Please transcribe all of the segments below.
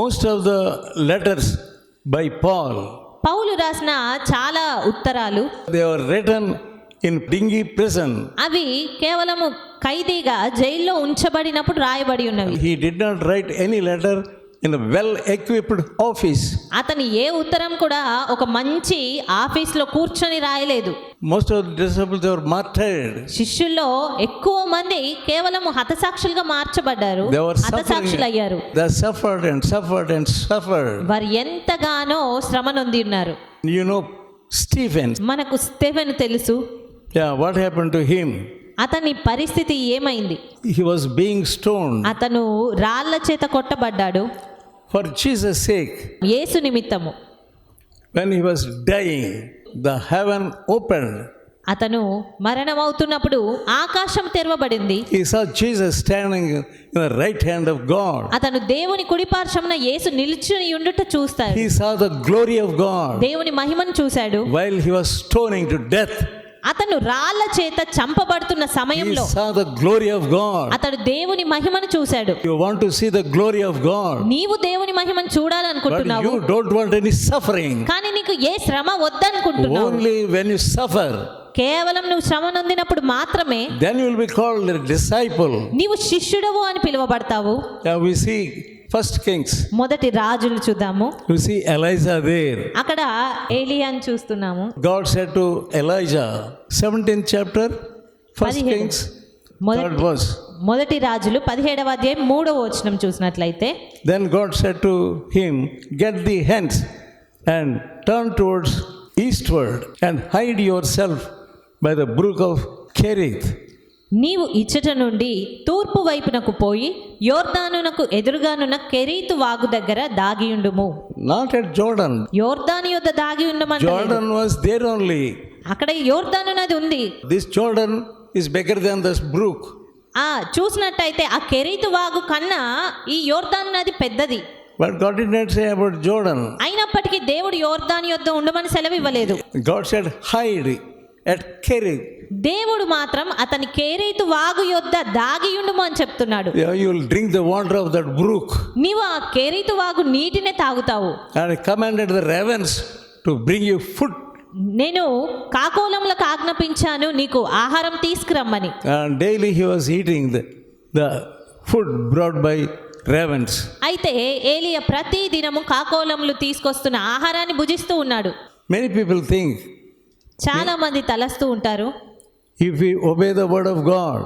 Most of the letters by Paul, పౌలు రాసిన చాలా ఉత్తరాలు they were written in dingy prison. అవి కేవలము ఖైదీగా జైల్లో ఉంచబడినప్పుడు రాయబడి ఉన్నవి He did not write any letter in well equipped office అతని ఏ ఉత్తరం కూడా ఒక మంచి ఆఫీస్లో కూర్చొని రాయలేదు. Most of disciples are martyred శిష్యుల్లో ఎక్కువ మంది కేవలం హతసాక్షులుగా మార్చబడ్దారు హతసాక్షులు అయ్యారు the suffered and suffered and suffered వారు ఎంతగానో శ్రమ నొంది ఉన్నారు యు నో స్టీఫెన్ మనకు స్టీఫెన్ తెలుసు. Yeah what happen to him అతని పరిస్థితి ఏమైంది? హి వాస్ బీయింగ్ స్టోన్ అతను రాళ్ళ చేత కొట్టబడ్డాడు. ఫర్ జీసస్ సేక్ యేసు నిమిత్తము. When he was dying the heaven open అతను మరణం అవుతున్నప్పుడు ఆకాశం తెరవబడింది. Jesus standing in right hand of God అతను దేవుని కుడిపార్శ్వమున యేసు నిలుచుని ఉండుట చూస్తాడు he the glory of God దేవుని మహిమను చూశాడు. While he was to death అతను రాళ్ళ చేత చంపబడుతున్న సమయంలో saw the glory of God అతడు దేవుని మహిమను చూశాడు. You want to see the glory of God నీవు దేవుని మహిమను చూడాలనుకుంటున్నావు. You don't want any suffering కానీ నీకు ఏ శ్రమ వద్దనుకుంటున్నావు? ఓన్లీ వెన్ యు సఫర్ కేవలం నువ్వు శ్రమ నొందినప్పుడు మాత్రమే దెన్ యు విల్ డిసైపుల్ నీవు శిష్యుడవు అని పిలువబడతావు. యు సీ ఫస్ట్ కింగ్స్ మొదటి రాజులు చూద్దాము. చూసి ఎలైజా దేర్ అక్కడ ఏలియన్ చూస్తున్నాము. God said to Elijah 17th chapter first kings మొదటి వర్స్ మొదటి రాజులు 17వ అధ్యాయం మూడవ వచనం చూసినట్లయితే then God to him get the hence and turn towards eastward and hide yourself by the brook of Cherith నీవు ఇచ్చట నుండి తూర్పు వైపునకు పోయి యోర్దానునకు ఎదురుగానున్న కెరీతు వాగు దగ్గర దాగియుండుము Not at Jordan. యోర్దాను యొద్ద దాగి ఉండమంట Jordan was there only. అక్కడ యోర్దాను నది ఉంది This Jordan is bigger than this brook. ఆ చూసినట్టయితే ఆ కెరీతు వాగు కన్నా ఈ యోర్దాను నది పెద్దది But God did not say about Jordan. అయినప్పటికీ దేవుడు యోర్దాను యొద్ద ఉండమని సెలవు ఇవ్వలేదు God said, Hide at Kerith. దేవుడు మాత్రం అతని కేరైతు వాగు యొద్ద దాగి అని చెప్తున్నాడు. You drink the water of that brook నీవు ఆ కేరైతు వాగు నీటినే తాగుతావు. And the ravens to bring you food నేను కాకోలంలో ఆజ్ఞాపించాను నీకు ఆహారం తీసుకురమ్మని. Daily he was eating food brought by ravens అయితే ఏలియ ప్రతి దినము కాకోలములు తీసుకొస్తున్న ఆహారాన్ని భుజిస్తూ ఉన్నాడు. మెనీ పీపుల్ థింక్ చాలా మంది తలస్తూ ఉంటారు. If we obey the word of God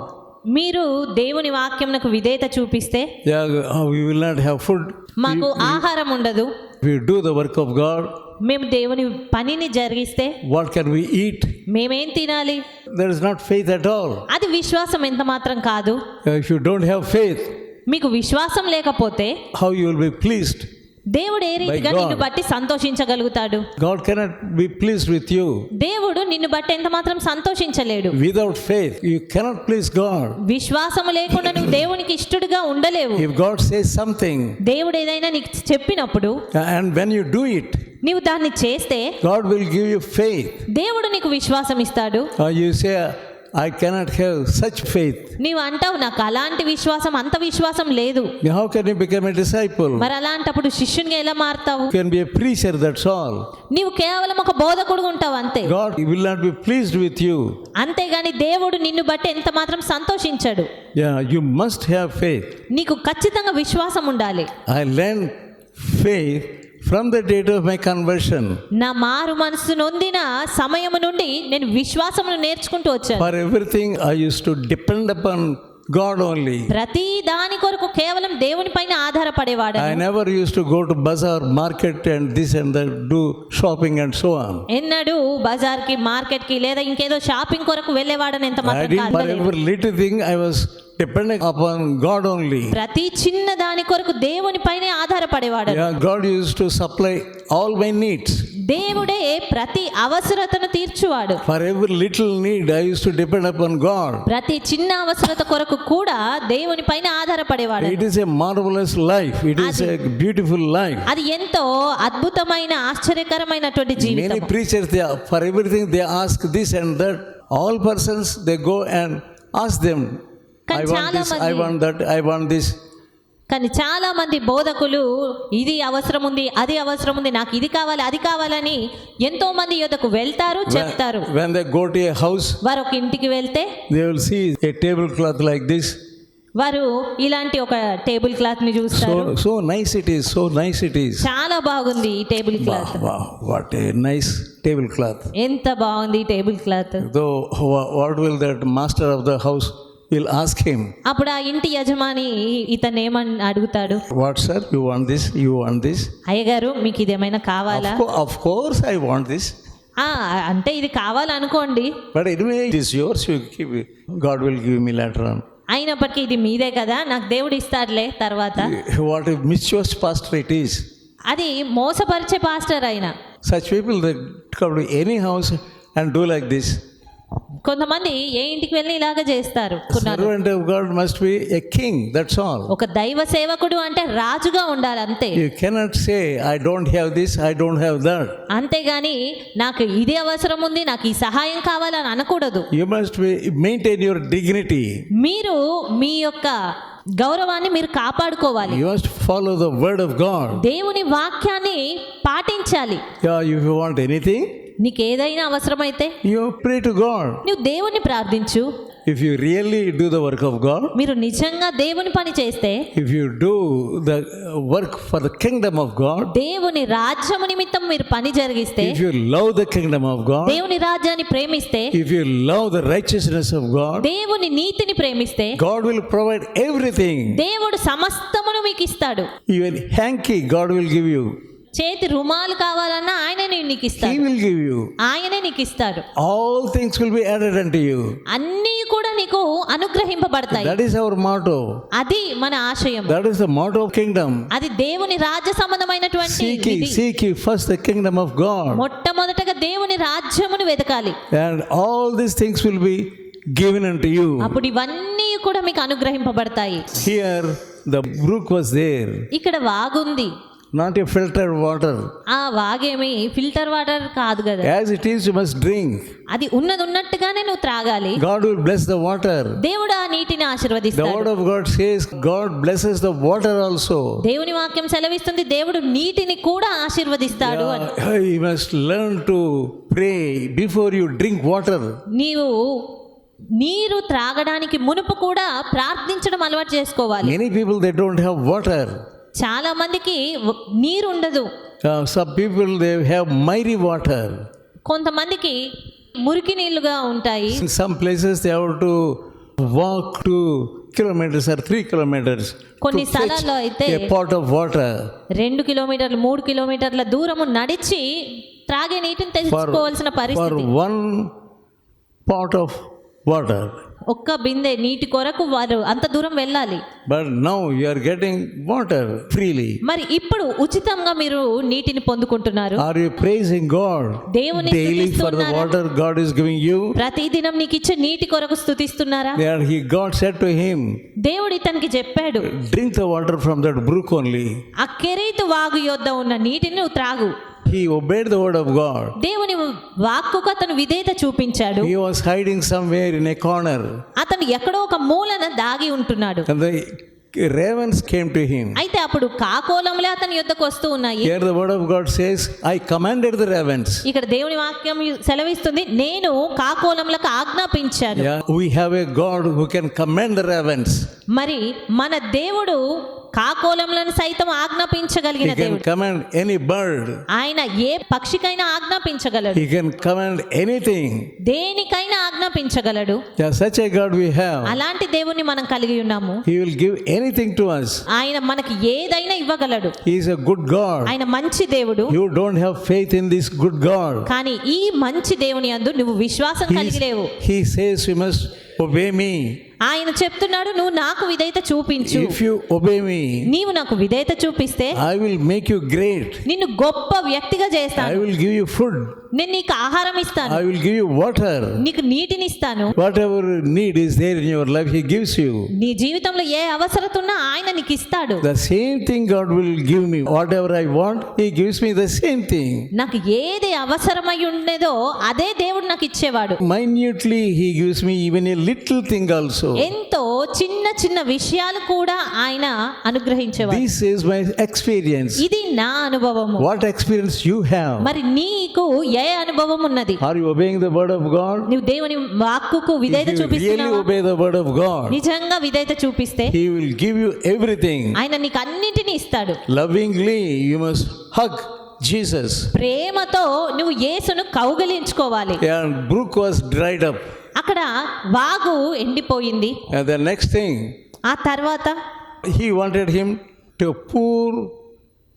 మీరు దేవుని వాక్యమునకు విధేయత చూపిస్తే we will not have food మాకు ఆహారం ఉండదు. We do the work of God మేము దేవుని పనిని జరిగిస్తే వాట్ కెన్ వి ఈట్ మేము తినాలి? There not faith at all అది విశ్వాసం ఎంత మాత్రం కాదు. యు డోంట్ హావ్ మీకు విశ్వాసం లేకపోతే how you'll will be pleased దేవుడు ఏ రీతిగా నిన్ను బట్టి సంతోషించగలుగుతాడు? God cannot be please with you దేవుడు నిన్ను బట్టి ఎంత మాత్రం సంతోషించలేడు. Without faith you cannot please God విశ్వాసం లేకుండా నువ్వు దేవునికి ఇష్టడుగా ఉండలేవు. ఇఫ్ గాడ్ సేస్ సంథింగ్ దేవుడు ఏదైనా నీకు చెప్పినప్పుడు and when you do it నీవు దాన్ని చేస్తే God will give you faith దేవుడు నీకు విశ్వాసం ఇస్తాడు you say I cannot have such faith నీవు అంటావు నాకు అలాంటి విశ్వాసం అంత విశ్వాసం లేదు. How can you become a disciple మరి అలాంటప్పుడు శిష్యునిగా ఎలా మారుతావు? Can be a preacher that's నీవు కేవలం ఒక బోధకుడు ఉంటావు అంతే. God will not be pleased with you అంతే గాని దేవుడు నిన్ను బట్టి ఎంత మాత్రం సంతోషించాడు. Yeah you must have faith నీకు ఖచ్చితంగా విశ్వాసం ఉండాలి. I learn faith from the date of my conversion నా మారు మనసు నొందిన సమయము నుండి నేను విశ్వాసమును నేర్చుకుంటూ వచ్చాను. For everything I use to depend upon God only ప్రతి దాని కొరకు కేవలం దేవుని పైన ఆధారపడేవాడు I never use to go to Bazar market and this and that do shopping and so on ఎన్నడు బజార్కి మార్కెట్కి లేదా ఇంకేదో షాపింగ్ కొరకు వెళ్ళేవాడని ఎంత మాత్రం కాదు. For every little thing I was depending upon God only. ప్రతి చిన్న దాని కొరకు దేవుని పైనే ఆధారపడేవాడు God used to supply all my needs. దేవుడే ప్రతి అవసరతను తీర్చువాడు For every little need, I used to depend upon God. ప్రతి చిన్న అవసరత కొరకు కూడా దేవుని పైన ఆధారపడేవాడు It is a marvelous life. It is a beautiful life. అది ఎంతో అద్భుతమైన ఆశ్చర్యకరమైనటువంటి జీవితం preachers, they, for everything, they ask this and that. All persons, they go and ask them, I కానీ చాలా మంది బోధకులు ఇది అవసరం ఉంది అది అవసరం ఉంది నాకు ఇది కావాలి అది కావాలని ఎంతో మంది యోధకు వెళ్తారు చెప్తారు. హౌస్ వారు ఒక ఇంటికి వెళ్తే టేబుల్ క్లాత్ లైక్ దిస్ వారు ఇలాంటి ఒక టేబుల్ క్లాత్ని చూస్తారు. So nice it so nice it చాలా బాగుంది ఈ table cloth. What a nice table cloth ఎంత బాగుంది ఈ table cloth. Though will that master of the house will ask him? అప్పుడు ఆ ఇంటి యజమాని ఇతను ఏమని అడుగుతాడు What, sir? You want this? You want this? అయ్యగారు మీకు ఇదేమైనా కావాలా Of, co- of course, I want this. ఆ, అంటే ఇది కావాలనుకోండి But anyway, it is yours. You keep it. God will give me later on. అయినప్పటికీ ఇది మీదే కదా నాకు దేవుడు ఇస్తాడులే తర్వాత What a mischievous pastor it is. అది మోసపరిచే పాస్టర్ అయిన Such people that come to any house and do like this. కొంతమంది ఏ ఇంటికి వెళ్ళి ఇలాగ చేస్తారు. ఒక దైవ సేవకుడు అంటే రాజుగా ఉండాలి అంతే. You cannot say I don't have this I don't have that అంతే గాని నాకు ఇది అవసరం ఉంది నాకు ఈ సహాయం కావాలని అనకూడదు. You must be maintain your dignity మీరు మీ యొక్క గౌరవాన్ని మీరు కాపాడుకోవాలి. You must follow the word of God దేవుని వాక్యాన్ని పాటించాలి. యా యు వాంట్ ఎనీథింగ్ నీకు ఏదైనా అవసరమైతే you pray to God. నువ్వు దేవుని ప్రార్థించు If you really do the work of God, మీరు నిజంగా దేవుని పని చేస్తే if you do the work for the kingdom of God, దేవుని రాజ్యము నిమిత్తం మీరు పని జరిగిస్తే if you love the kingdom of God, దేవుని రాజ్యాన్ని ప్రేమిస్తే if you love the righteousness of God, దేవుని నీతిని ప్రేమిస్తే God will provide everything. దేవుడు సమస్తమును మీకు ఇస్తాడు Even hanky, God will give you. చేతి రుమాలు కావాలన్నా ఆయనే నేను నీకు ఇస్తాను విల్ గివ్ యు ఆయనే నీకు ఇస్తాడు. All things will be added unto you అన్ని కూడా నీకు అనుగ్రహింపబడతాయి. దట్ ఇస్ అవర్ మోటో అది మన ఆశయం. That is the motto of kingdom అది దేవుని రాజ్య సంబంధమైనటువంటి seek seek first the kingdom of God మొట్టమొదటగా దేవుని రాజ్యమును వెతకాలి. And all this things will be given unto you అప్పుడు ఇవన్నీ కూడా మీకు అనుగ్రహింపబడతాయి. Here the brook was there ఇక్కడ వాగుంది. నాట్ ఏ ఫిల్టర్ వాటర్ ఆ వాగేమి ఫిల్టర్ వాటర్ కాదు కదా. As it is you must drink అది ఉన్నది ఉన్నట్టుగానే నువ్వు త్రాగాలి. God will bless the water దేవుడు ఆ నీటిని ఆశీర్వదిస్తాడు. The word of God says God blesses the water also దేవుని వాక్యం సెలవిస్తుంది దేవుడు నీటిని కూడా ఆశీర్వదిస్తాడు అని you must learn to pray before you drink water నీవు నీరు త్రాగడానికి మునుపు కూడా ప్రార్థించడం అలవాటు చేసుకోవాలి. Any people they don't water చాలా మందికి నీరు ఉండదు some people they have miry water కొంతమందికి మురికి నీళ్ళుగా ఉంటాయి. Some places they to walk two kilometers or three kilometers కొన్ని స్థలాల్లో అయితే పాట్ ఆఫ్ వాటర్ రెండు కిలోమీటర్లు మూడు కిలోమీటర్ల దూరము నడిచి త్రాగే నీటిని తెలుసుకోవాల్సిన పరిస్థితి. వన్ పాట్ ఆఫ్ వాటర్ ఒక్క బిందె నీటి కొరకు వారు అంత దూరం వెళ్ళాలి. But now you are getting water freely మరి ఇప్పుడు ఉచితంగా మీరు నీటిని పొందుకుంటున్నారు? ఆర్ యు ప్రైజింగ్ గాడ్ దేవుని స్తుతిస్తున్నారు daily for the water God is giving you ప్రతిదినం నీకు ఇచ్చే నీటి కొరకు స్తుతిస్తున్నారా they are he God said to him దేవుడి ఇతనికి చెప్పాడు drink the water from that brook only ఆ కెరీతు వాగు యొద్ద ఉన్న నీటిని త్రాగు. He obeyed the word of God. దేవుని వాక్కుకు అతను విధేయత చూపించాడు He was hiding somewhere in a corner. అతను ఎక్కడో ఒక మూలన దాగి ఉంటున్నాడు ravens came to him. అయితే అప్పుడు కాకోలములే అతని యొద్దకు వస్తూ ఉన్నాయి Here the word of God says, I commanded the ravens. ఇక్కడ దేవుని వాక్యం సెలవిస్తుంది నేను కాకోలములకు ఆజ్ఞాపించాను we have a God who can command the ravens. మరి మన దేవుడు కాకోలములను సైతం ఆజ్ఞాపించగలిగిన దేవుడు. కమాండ్ ఎనీ బర్డ్ ఆయన ఏ పక్షికైనా ఆజ్ఞాపించగలడు. హి కెన్ కమాండ్ ఎనీథింగ్ దేనికైనా ఆజ్ఞాపించగలడు. Such a God we have అలాంటి దేవుని మనం కలిగి ఉన్నాము. He will give anything to us ఆయన మనకి ఏదైనా ఇవ్వగలడు. Is is a good God ఆయన మంచి దేవుడు. You don't have faith in this good God కానీ ఈ మంచి దేవుని అందు నువ్వు విశ్వాసం కలిగి లేవు. హి సేస్ యు మస్ట్ ఆయన చెప్తున్నాడు నువ్వు నాకు విధేయత చూపించు. ఇఫ్ యు ఓబే మీ నీవు నాకు విధేయత చూపిస్తే I will make you great నిన్ను గొప్ప వ్యక్తిగా చేస్తాను. I will give you food నేను నీకు ఆహారం ఇస్తాను. I will give you water నీకు నీటిని ఇస్తాను. Whatever need is there in your life he gives you నీ జీవితంలో ఏ అవసరం ఉన్నా ఆయన నీకు ఇస్తాడు. The same thing God will give me whatever I want he gives me the same thing నాకు ఏది అవసరమై ఉండేదో అదే దేవుడు నాకు ఇచ్చేవాడు. Minutely he gives me even a little thing also ఎంతో చిన్న చిన్న విషయాలు కూడా ఆయన అనుగ్రహించేవారు. దిస్ మై ఎక్స్‌పీరియన్స్ ఇది నా అనుభవం వాట్ ఎక్స్‌పీరియన్స్ యు హావ్ మరి నీకు ఏ అనుభవం ఉన్నది? Are you the word of నీవు దేవుని వాక్కుకు విధేయత చూపిస్తున్నావా? యు ఒబే ద నిజంగా విధేయత చూపిస్తే హి గివ్ ఎవ్రీథింగ్ ఆయన నీకు అన్నిటిని ఇస్తాడు. Lovingly you must hug Jesus ప్రేమతో నువ్వు ఏసును కౌగలించుకోవాలి. అండ్ వాస్ డ్రైడ్ అక్కడ వాగు ఎండిపోయింది. ద నెక్స్ట్ థింగ్ ఆ తర్వాత he wanted him to poor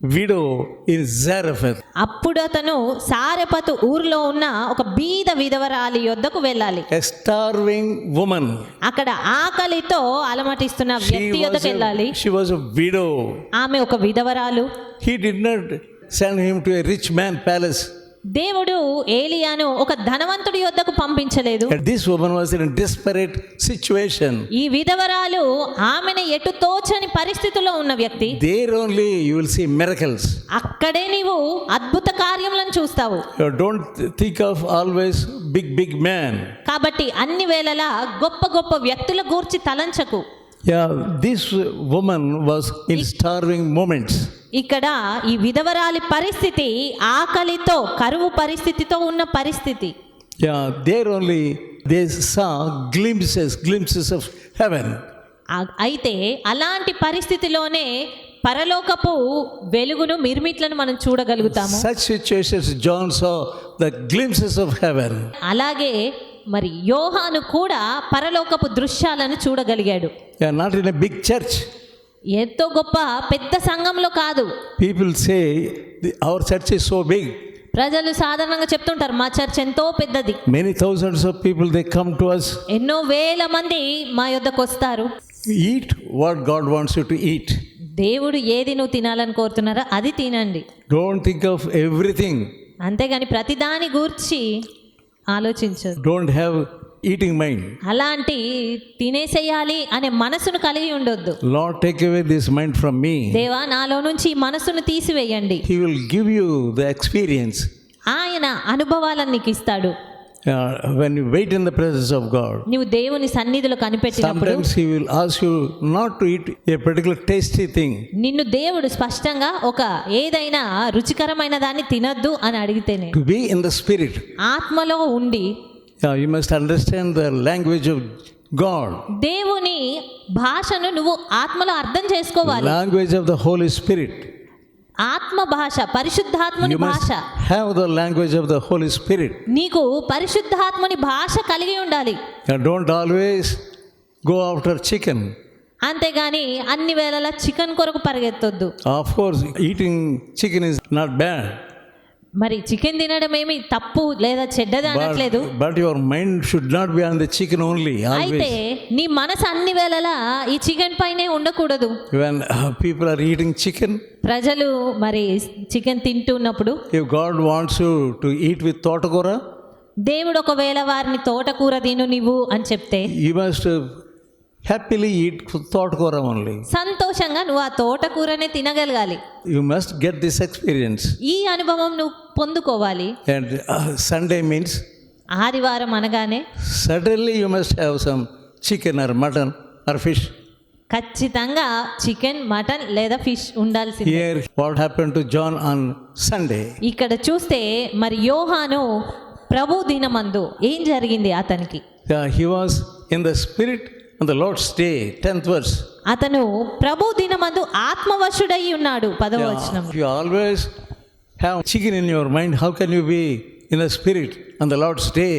widow in Zarephath అప్పుడు అతను సారపత్ ఊర్లో ఉన్న ఒక బీద విధవరాలి యొద్దకు వెళ్ళాలి. స్టార్వింగ్ ఉమెన్ అక్కడ ఆకలితో అలమటిస్తున్న వ్యక్తి యొద్దకు వెళ్ళాలి. షీ వాజ్ విడో ఆమె ఒక విధవరాలు. He did not send him to a rich man palace దేవుడు ఏలియాను ఒక ధనవంతుడి యొద్దకు పంపించలేదు. This woman was in desperate situation ఈ విధవరాలు ఆమెను ఎటు తోచని పరిస్థితిలో ఉన్న వ్యక్తి. There only you will see miracles అక్కడే నీవు అద్భుత కార్యములను చూస్తావు. Don't think of always big big man కాబట్టి అన్ని వేళలా గొప్ప గొప్ప వ్యక్తుల గురించి తలంచకు. Yeah this woman was in starving moments ఇక్కడ ఈ విధవరాలి పరిస్థితి ఆకలితో కరువు పరిస్థితితో ఉన్న పరిస్థితి. There only they saw glimpses glimpses of heaven అయితే అలాంటి పరిస్థితిలోనే పరలోకపు వెలుగును మిర్మిట్లను మనం చూడగలుగుతాము. Such situations John saw the glimpses of heaven అలాగే మరి యోహాను కూడా పరలోకపు దృశ్యాలను చూడగలిగాడు. యా బిగ్ చర్చ్ ఎంతో గొప్ప పెద్ద సంఘంలో కాదు. People say our church is so big ప్రజలు సాధారణంగా చెప్తుంటారు మా చర్చ్ ఎంతో పెద్దది. Many thousands of people they come to us ఎన్నో వేల మంది మా యొద్దకు వస్తారు. Eat what God wants you to eat దేవుడు ఏది నువ్వు తినాలని కోరుతున్నారో అది తినండి. డోంట్ థింక్ ఆఫ్ ఎవ్రీథింగ్ అంతేగాని ప్రతిదాని గురించి ఆలోచించు డోంట్ హ్యావ్ eating mind. అలాంటి తినేసేయాలి అనే మనసును కలిగి ఉండొద్దు Lord, take away this mind from me. దేవా నాలో నుంచి ఈ మనసును తీసివేయండి He will give you the experience ఆయన అనుభవాలను నీకు ఇస్తాడు uh, when you wait in the presence of God. నువ్వు దేవుని సన్నిధిలో కనిపెట్టినప్పుడు Sometimes He will ask you not to eat a particular tasty thing. నిన్ను దేవుడు స్పష్టంగా ఒక ఏదైనా రుచికరమైన దాన్ని తినొద్దు అని అడిగితేనే To be in the Spirit, ఆత్మలో ఉండి you must understand the language of God దేవుని భాషను నువ్వు ఆత్మలో అర్థం చేసుకోవాలి. Language of the Holy Spirit ఆత్మ భాష పరిశుద్ధాత్మని భాష. Have the language of the Holy Spirit నీకు పరిశుద్ధాత్మని భాష కలిగి ఉండాలి. Don't always go after chicken అంతేగాని అన్ని వేళల చికెన్ కొరకు పరిగెత్తొద్దు. Of course eating chicken is not bad మరి చికెన్ తినడం ఏమి తప్పు లేదా చెడ్డది అనట్లేదు but your mind should not be on the chicken only అయితే నీ మనసు అన్ని వేళలా ఈ చికెన్ పైనే ఉండకూడదు. When people are eating chicken ప్రజలు మరి చికెన్ తింటున్నప్పుడు if God wants to eat with తోటకూర దేవుడు ఒకవేళ వారిని తోటకూర తిను నువ్వు అని చెప్తే యు మస్ట్ హ్యాపీలీ ఈట్ తోటకూర ఓన్లీ సంతోషంగా నువ్వు ఆ తోటకూరనే తినగలగాలి. You must get this experience ఈ అనుభవం నువ్వు పొందుకోవాలి. సండే మీన్స్ ఆదివారం అనగానే suddenly you must have some chicken or mutton or fish ఖచ్చితంగా చికెన్ మటన్ లేదా ఫిష్ ఉండాల్సి here what happen to John on Sunday ఇక్కడ చూస్తే మరి యోహాను ప్రభు దినమందు ఏం జరిగింది అతనికి? He was in the spirit the Lord's day, 10th verse. అతను ప్రభు దినమందు ఆత్మవశుడై ఉన్నాడు పదవ వచనం If you always have chicken in your mind, how can you be in the spirit on the Lord's day?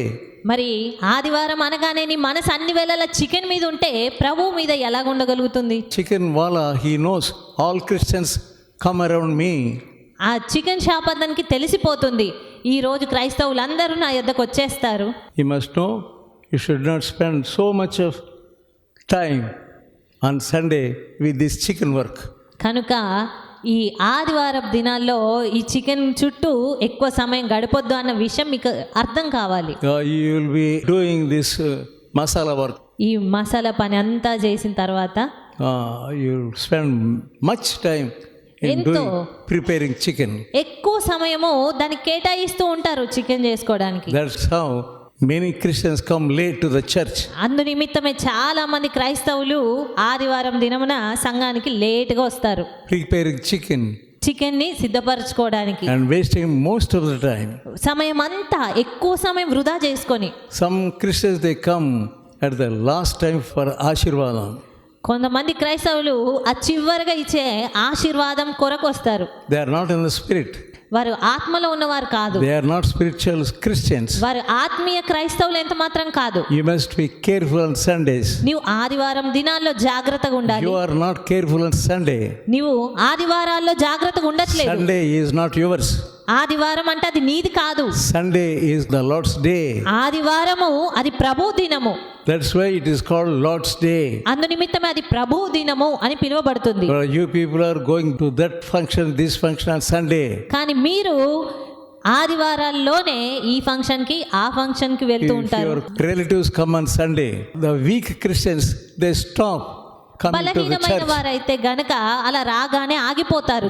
మరి ఆదివారం అనగానే నీ మనసు అన్ని వేళల చికెన్ మీద ఉంటే ప్రభు మీద ఎలాగ ఉండగలుగుతుంది Chicken wala, he knows all Christians come around me. ఆ చికెన్ షాప్ అతనికి తెలిసిపోతుంది ఈ రోజు క్రైస్తవులందరూ నా యొద్దకు వచ్చేస్తారు You must know you should not spend so much of time on Sunday with this chicken work కనుక ఈ ఆదివారం దినాల్లో ఈ చికెన్ చుట్టూ ఎక్కువ సమయం గడపొద్దు అన్న విషయం మీకు అర్థం కావాలి. You will be this masala work ఈ మసాలా పని అంతా చేసిన తర్వాత you spend much time preparing chicken ఎక్కువ సమయము దానికి కేటాయిస్తూ ఉంటారు చికెన్ చేసుకోవడానికి. That's Many Christians come late to the church. అందు నిమిత్తమే చాలా మంది క్రైస్తవులు ఆదివారం దినమున సంఘానికి లేటుగా వస్తారు preparing chicken చికెన్ని సిద్ధపరచుకోవడానికి and wasting most of the time. సమయం అంతా ఎక్కువ సమయం వృధా చేసుకొని Some Christians they come at the last time for Ashirvadam. కొంతమంది క్రైస్తవులు ఆ చివరిగా ఇచ్చే ఆశీర్వాదం కొరకు వస్తారు They are not in the spirit. వారు ఆత్మలో ఉన్నవారు కాదు. They are not spiritual Christians వారు ఆత్మీయ క్రైస్తవులు ఎంత మాత్రం కాదు. You must be careful on Sundays నీవు ఆదివారం దినాల్లో జాగ్రత్తగా ఉండాలి. You are not careful on Sunday నీవు ఆదివారాల్లో జాగ్రత్తగా ఉండట్లేదు. సండే ఇస్ నాట్ యువర్స్ ఆదివారం అంటే అది నీది కాదు. Sunday is the Lord's day ఆదివారము అది ప్రభు దినము. That's why it is called Lord's Day. అందు నిమిత్తమే అది ప్రభు దినము అని పిలువబడుతుంది you people are going to that function, this function on Sunday. కానీ మీరు ఆదివారాల్లోనే ఈ ఫంక్షన్కి ఆ ఫంక్షన్కి వెళ్తూ ఉంటారు your relatives come on Sunday, the weak Christians they బలహీనమైన వారైతే గనక అలా రాగానే ఆగిపోతారు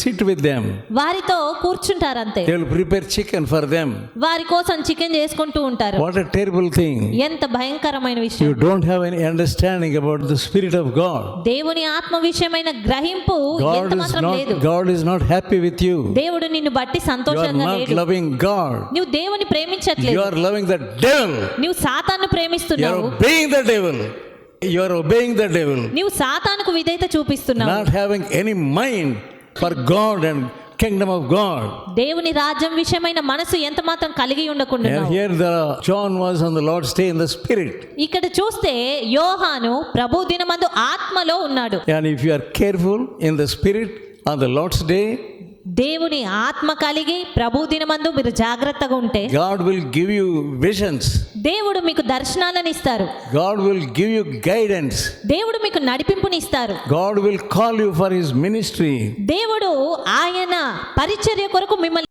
సీట్ విత్ దేమ్ వారితో కూర్చుంటారు అంతే ప్రిపేర్ చికెన్ ఫర్ దేమ్ వారి కోసం చికెన్ చేసుకుంటూ ఉంటారు. వాట్ టెరిబుల్ థింగ్ ఎంత భయంకరమైన విషయం. You don't have any understanding about the spirit of God దేవుని ఆత్మ విషయమైన గ్రహింపు ఎంత మాత్రం లేదు. God is not happy with you దేవుడు నిన్ను బట్టి సంతోషంగా లేడు. లవింగ్ గాడ్ నీవు దేవుని ప్రేమించట్లేదు. You are loving the devil నీవు సాతాను ప్రేమిస్తున్నావు. You are being the devil You are obeying the devil. నువ్వు సాతానుకు విధేయత చూపిస్తున్నావు Not having any mind for God and kingdom of God. దేవుని రాజ్యం విషయమైన మనసు ఎంత మాత్రం కలిగి ఉండకుండా And here the John was on the Lord's day in the spirit. ఇక్కడ చూస్తే యోహాను ప్రభు దినమందు ఆత్మలో ఉన్నాడు And if you are careful in the spirit on the Lord's day, దేవుని ఆత్మ కలిగి ప్రభు దినమందు మీరు జాగ్రత్తగా ఉంటే God will give you visions. దేవుడు మీకు దర్శనాలను ఇస్తారు God will give you guidance. దేవుడు మీకు నడిపింపునిస్తారు God will call you for his ministry. దేవుడు ఆయన పరిచర్య కొరకు మిమ్మల్ని